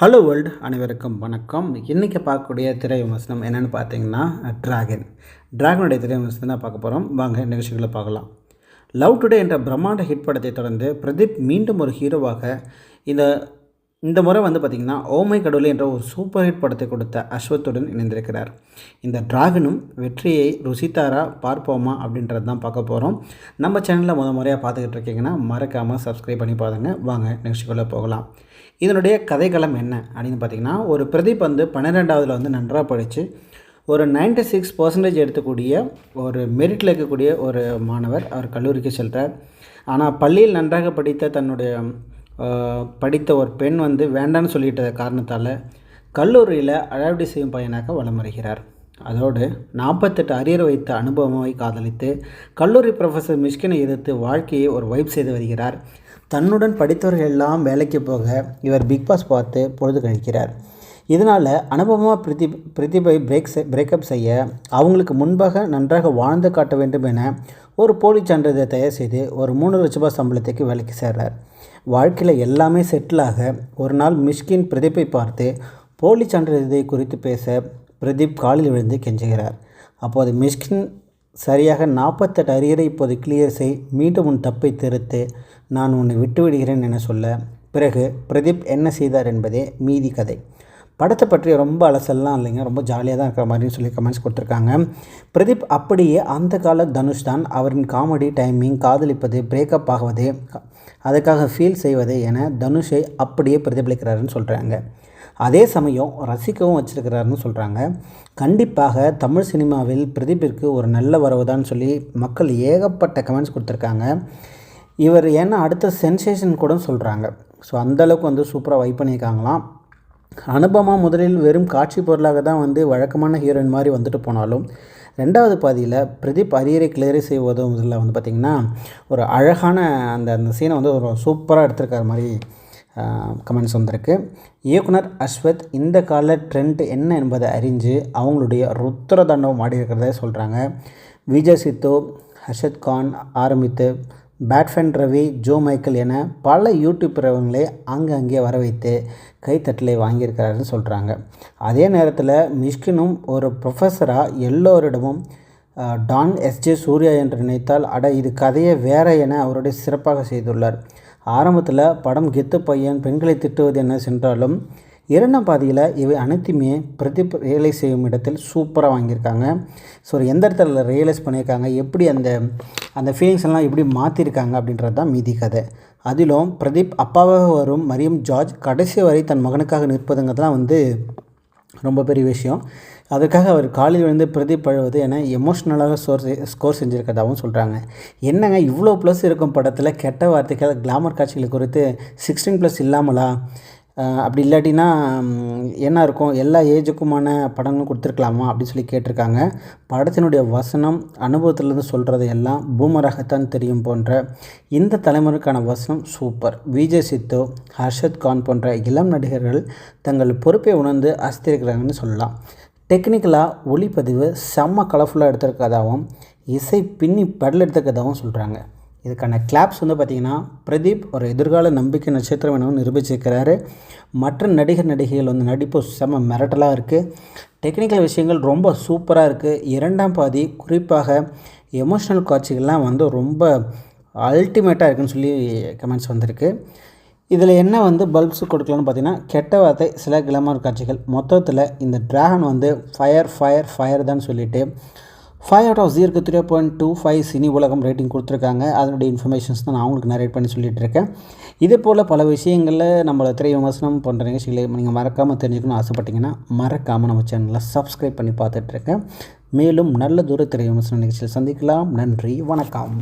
Hello world அனைவருக்கும் வணக்கம். இன்றைக்கி பார்க்கக்கூடிய திரை விமர்சனம் என்னென்னு பார்த்தீங்கன்னா டிராகன் டிராகனுடைய திரை விமர்சனம் தான் பார்க்க போகிறோம் வாங்க நிகழ்ச்சிகளை பார்க்கலாம். லவ் டுடே என்ற பிரம்மாண்ட ஹிட் படத்தை தொடர்ந்து பிரதீப் மீண்டும் ஒரு ஹீரோவாக இந்த இந்த முறை வந்து பார்த்திங்கன்னா ஓமை oh கடவுள் என்ற ஒரு சூப்பர் ஹிட் படத்தை கொடுத்த அஸ்வத்துடன் இணைந்திருக்கிறார். இந்த டிராகனும் வெற்றியை ருசித்தாரா பார்ப்போமா அப்படின்றது தான் பார்க்க போகிறோம் நம்ம சேனலில் முத முறையாக பார்த்துக்கிட்டு இருக்கீங்கன்னா மறக்காமல் சப்ஸ்கிரைப் பண்ணி பாருங்கள் வாங்க நிகழ்ச்சிக்குள்ளே போகலாம். இதனுடைய கதைக்களம் என்ன அப்படின்னு பார்த்தீங்கன்னா ஒரு பிரதீப் வந்து பன்னிரெண்டாவதில் வந்து நன்றாக படித்து ஒரு நைன்டி சிக்ஸ் பர்சன்டேஜ் எடுக்கக்கூடிய ஒரு மெரிட்டில் இருக்கக்கூடிய ஒரு மாணவர் அவர் கல்லூரிக்கு செல்கிறார் ஆனால் பள்ளியில் நன்றாக படித்த தன்னுடைய படித்த ஒரு பெண் வந்து வேண்டான்னு சொல்லிட்ட காரணத்தால் கல்லூரியில் அழாவடி செய்யும் பையனாக வலம் வருகிறார் அதோடு நாற்பத்தெட்டு அரியர் வைத்த அனுபவமாய் காதலித்து கல்லூரி ப்ரொஃபஸர் மிஷ்கினை எதிர்த்து வாழ்க்கையை ஒரு வைப் செய்து வருகிறார். தன்னுடன் படித்தவர்கள் எல்லாம் வேலைக்கு போக இவர் பிக் பாஸ் பார்த்து பொழுது கழிக்கிறார். இதனால் அனுபவமாக பிரதி பிரதிபை பிரேக் பிரேக்கப் செய்ய அவங்களுக்கு முன்பாக நன்றாக வாழ்ந்து காட்ட வேண்டும் என ஒரு போலி சான்றிதழை தயார் செய்து ஒரு மூணு லட்ச ரூபாய் சம்பளத்துக்கு வேலைக்கு சேர்றார். வாழ்க்கையில் எல்லாமே செட்டிலாக ஒரு நாள் மிஷ்கின் பிரதீப்பை பார்த்து போலி சான்றிதழை குறித்து பேச பிரதீப் காலில் விழுந்து கெஞ்சுகிறார். அப்போது மிஷ்கின் சரியாக நாற்பத்தெட்டு அரியரை இப்போது கிளியர் செய் மீண்டும் உன் தப்பை திருத்து நான் உன்னை விட்டு விடுகிறேன் என சொல்ல. பிறகு பிரதீப் என்ன செய்தார் என்பதே மீதி கதை. படத்தை பற்றி ரொம்ப அலசல்லாம் இல்லைங்க ரொம்ப ஜாலியாக தான் இருக்கிற மாதிரின்னு சொல்லி கமெண்ட்ஸ் கொடுத்துருக்காங்க. பிரதீப் அப்படியே அந்த கால தனுஷ் தான் அவரின் காமெடி டைமிங் காதலிப்பது பிரேக்கப் ஆகுவது அதுக்காக ஃபீல் செய்வது என தனுஷை அப்படியே பிரதிபலிக்கிறாருன்னு சொல்கிறாங்க அதே சமயம் ரசிக்கவும் வச்சுருக்கிறாருன்னு சொல்கிறாங்க கண்டிப்பாக தமிழ் சினிமாவில் பிரதீப்பிற்கு ஒரு நல்ல வரவுதான்னு சொல்லி மக்கள் ஏகப்பட்ட கமெண்ட்ஸ் கொடுத்துருக்காங்க. இவர் ஏன்னா அடுத்த சென்சேஷன் கூட சொல்கிறாங்க ஸோ அந்தளவுக்கு வந்து சூப்பராக வைப் பண்ணியிருக்காங்களாம். அனுபமா முதலில் வெறும் காட்சி பொருளாக தான் வந்து வழக்கமான ஹீரோயின் மாதிரி வந்துட்டு போனாலும் ரெண்டாவது பாதியில் பிரதீப் அரியரை கிளியரை செய்வதும் இதில் வந்து பார்த்திங்கன்னா ஒரு அழகான அந்த அந்த சீனை வந்து ஒரு சூப்பராக எடுத்திருக்கிற மாதிரி கமெண்ட்ஸ் வந்திருக்கு. இயக்குனர் அஸ்வத் இந்த கால ட்ரெண்ட் என்ன என்பதை அறிஞ்சு அவங்களுடைய ருத்ர தண்டவம் ஆடியிருக்கிறத சொல்கிறாங்க விஜய் சித்து ஹர்ஷத் கான் ஆரம்பித்து பேட்ஃபென் ரவி ஜோ மைக்கேல் என பல யூடியூப் பிரபலங்களை அங்கங்கே வர வைத்து கைத்தட்டலை வாங்கியிருக்கிறாருன்னு சொல்கிறாங்க அதே நேரத்தில் மிஷ்கினும் ஒரு ப்ரொஃபஸராக எல்லோரிடமும் டான் எஸ்ஜே சூர்யா என்று நினைத்தால் அட இது கதையை வேற என அவருடைய சிறப்பாக செய்துள்ளார். ஆரம்பத்தில் படம் கெத்து பையன் பெண்களை திட்டுவது என்ன சென்றாலும் இரண்டாம் பாதியில் இவை அனைத்துமே பிரதி ரியலைஸ் செய்யும் இடத்தில் சூப்பராக வாங்கியிருக்காங்க. ஸோ எந்த இடத்துல ரியலைஸ் பண்ணியிருக்காங்க எப்படி அந்த அந்த ஃபீலிங்ஸ் எல்லாம் எப்படி மாற்றிருக்காங்க அப்படின்றது தான் மீதி கதை. அதிலும் பிரதீப் அப்பாவாக வரும் மரியம் ஜார்ஜ் கடைசி வரை தன் மகனுக்காக நிற்பதுங்கிறதுலாம் வந்து ரொம்ப பெரிய விஷயம். அதுக்காக அவர் காலில் விழுந்து பிரதீப் என எமோஷ்னலாக ஸ்கோர் ஸ்கோர் செஞ்சுருக்கதாகவும் சொல்கிறாங்க என்னங்க இவ்வளோ ப்ளஸ் இருக்கும் படத்தில் கெட்ட வார்த்தைகள் கிளாமர் காட்சிகள் குறித்து சிக்ஸ்டீன் ப்ளஸ் இல்லாமலா? அப்படி இல்லாட்டினா என்ன இருக்கும்? எல்லா ஏஜுக்குமான படங்களும் கொடுத்துருக்கலாமா? அப்படின்னு சொல்லி கேட்டிருக்காங்க. படத்தினுடைய வசனம் அனுபவத்திலேருந்து சொல்கிறது எல்லாம் பூமராகத்தான் தெரியும் போன்ற இந்த தலைமுறைக்கான வசனம் சூப்பர். விஜய் சித்து ஹர்ஷத் கான் போன்ற இளம் நடிகர்கள் தங்கள் பொறுப்பை உணர்ந்து அசத்திருக்கிறாங்கன்னு சொல்லலாம். டெக்னிக்கலாக ஒளிப்பதிவு செம்ம கலர்ஃபுல்லாக எடுத்திருக்கதாகவும் இசை பின்னி பெடல் எடுத்திருக்கதாகவும் சொல்கிறாங்க இதுக்கான கிளாப்ஸ் வந்து பார்த்திங்கன்னா பிரதீப் ஒரு எதிர்கால நம்பிக்கை நட்சத்திரம் எனவும் நிரூபிச்சிருக்கிறாரு. மற்ற நடிகர் நடிகைகள் வந்து நடிப்பு செம்ம மிரட்டலாக இருக்குது டெக்னிக்கல் விஷயங்கள் ரொம்ப சூப்பராக இருக்குது இரண்டாம் பாதி குறிப்பாக எமோஷ்னல் காட்சிகள்லாம் வந்து ரொம்ப அல்டிமேட்டாக இருக்குன்னு சொல்லி கமெண்ட்ஸ் வந்திருக்கு. இதில் என்ன வந்து பல்ப்ஸ் கொடுக்கலான்னு பார்த்தீங்கன்னா கெட்ட வார்த்தை சில கிளமர் காட்சிகள். மொத்தத்தில் இந்த ட்ராகன் வந்து ஃபயர் ஃபயர் ஃபயர் தான் சொல்லிவிட்டு ஃபைவ் அவுட் ஆஃப் ஜீரோக்கு three point two five Cine Ulagam rating கொடுத்துருக்காங்க. அதனுடைய இன்ஃபர்மேஷன்ஸ் தான் நான் அவங்களுக்கு நரேட் பண்ணி சொல்லிட்டு இருக்கேன். இதே போல் பல விஷயங்களில் நம்மளை திரை விமர்சனம் போன்ற நிகழ்ச்சிகளை நீங்கள் மறக்காமல் தெரிஞ்சுக்கணும்னு ஆசைப்பட்டீங்கன்னா மறக்காமல் நம்ம சேனலை சப்ஸ்கிரைப் பண்ணி பார்த்துட்ருக்கேன் மேலும் நல்ல தூர திரை விமர்சன நிகழ்ச்சியில் சந்திக்கலாம். நன்றி வணக்கம்.